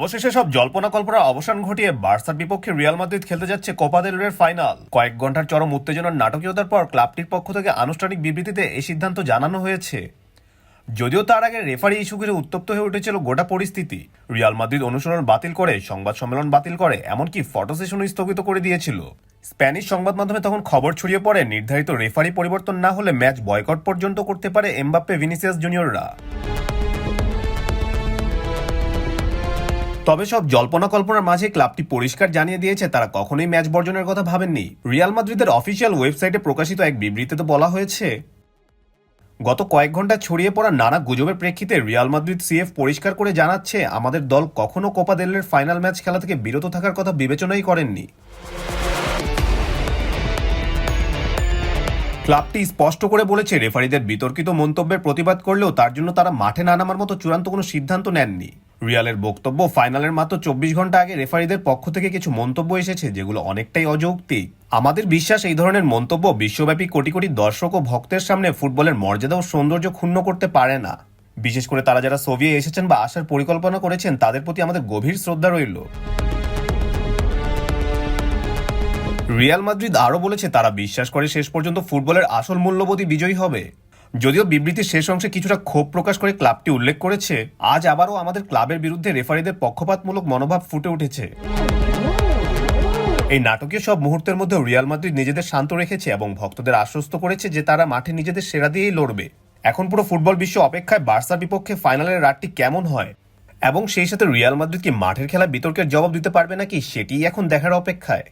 অবশেষে সব জল্পনা কল্পনার অবসান ঘটিয়ে বার্সার বিপক্ষে রিয়াল মাদ্রিদ খেলতে যাচ্ছে কোপা দেল রের ফাইনাল কয়েক ঘণ্টার চরম উত্তেজনার নাটকীয়তার পর ক্লাবটির পক্ষ থেকে আনুষ্ঠানিক বিবৃতিতে এই সিদ্ধান্ত জানানো হয়েছে। যদিও তার আগে রেফারি ইস্যু ঘিরে উত্তপ্ত হয়ে উঠেছিল গোটা পরিস্থিতি। রিয়াল মাদ্রিদ অনুসরণ বাতিল করে, সংবাদ সম্মেলন বাতিল করে, এমনকি ফটো সেশনও স্থগিত করে দিয়েছিল। স্প্যানিশ সংবাদ মাধ্যমে তখন খবর ছড়িয়ে পড়ে, নির্ধারিত রেফারি পরিবর্তন না হলে ম্যাচ বয়কট পর্যন্ত করতে পারে এমবাপ্পে ভিনিসিয়াস জুনিয়ররা। তবে সব জল্পনা কল্পনার মাঝে ক্লাবটি পরিষ্কার জানিয়ে দিয়েছে, তারা কখনোই ম্যাচ বর্জনের কথা ভাবেননি। রিয়াল মাদ্রিদের অফিসিয়াল ওয়েবসাইটে প্রকাশিত এক বিবৃতিতে বলা হয়েছে, গত কয়েক ঘণ্টা ছড়িয়ে পড়া নানা গুজবের প্রেক্ষিতে রিয়াল মাদ্রিদ সিএফ পরিষ্কার করে জানাচ্ছে, আমাদের দল কখনো কোপা দেলের ফাইনাল ম্যাচ খেলা থেকে বিরত থাকার কথা বিবেচনাই করেননি। ক্লাবটি স্পষ্ট করে বলেছে, রেফারিদের বিতর্কিত মন্তব্যের প্রতিবাদ করলেও তার জন্য তারা মাঠে না নামার মতো চূড়ান্ত কোনো সিদ্ধান্ত নেননি। রিয়ালের বক্তব্য। ফাইনালের মাত্র চব্বিশ ঘণ্টা আগে রেফারিদের পক্ষ থেকে কিছু মন্তব্য এসেছে যেগুলো অনেকটাই অযৌক্তিক। আমাদের বিশ্বাস, এই ধরনের মন্তব্য বিশ্বব্যাপী কোটি কোটি দর্শক ও ভক্তের সামনে ফুটবলের মর্যাদা ও সৌন্দর্য ক্ষুণ্ণ করতে পারে না। বিশেষ করে তারা যারা সোভিয়ে এসেছেন বা আসার পরিকল্পনা করেছেন, তাদের প্রতি আমাদের গভীর শ্রদ্ধা রইল। রিয়াল মাদ্রিদ আরও বলেছে, তারা বিশ্বাস করে শেষ পর্যন্ত ফুটবলের আসল মূল্যবোধই বিজয়ী হবে। যদিও বিবৃতির শেষ অংশে কিছুটা ক্ষোভ প্রকাশ করে ক্লাবটি উল্লেখ করেছে, আজ আবারও আমাদের ক্লাবের বিরুদ্ধে রেফারিদের পক্ষপাতমূলক মনোভাব ফুটে উঠেছে। এই নাটকীয় সব মুহূর্তের মধ্যে রিয়াল মাদ্রিদ নিজেদের শান্ত রেখেছে এবং ভক্তদের আশ্বস্ত করেছে যে তারা মাঠে নিজেদের সেরা দিয়েই লড়বে। এখন পুরো ফুটবল বিশ্ব অপেক্ষায় বার্সার বিপক্ষে ফাইনালের রাতটি কেমন হয়? এবং সেই সাথে রিয়াল মাদ্রিদ কি মাঠের খেলা বিতর্কের জবাব দিতে পারবে নাকি, সেটিই এখন দেখার অপেক্ষায়।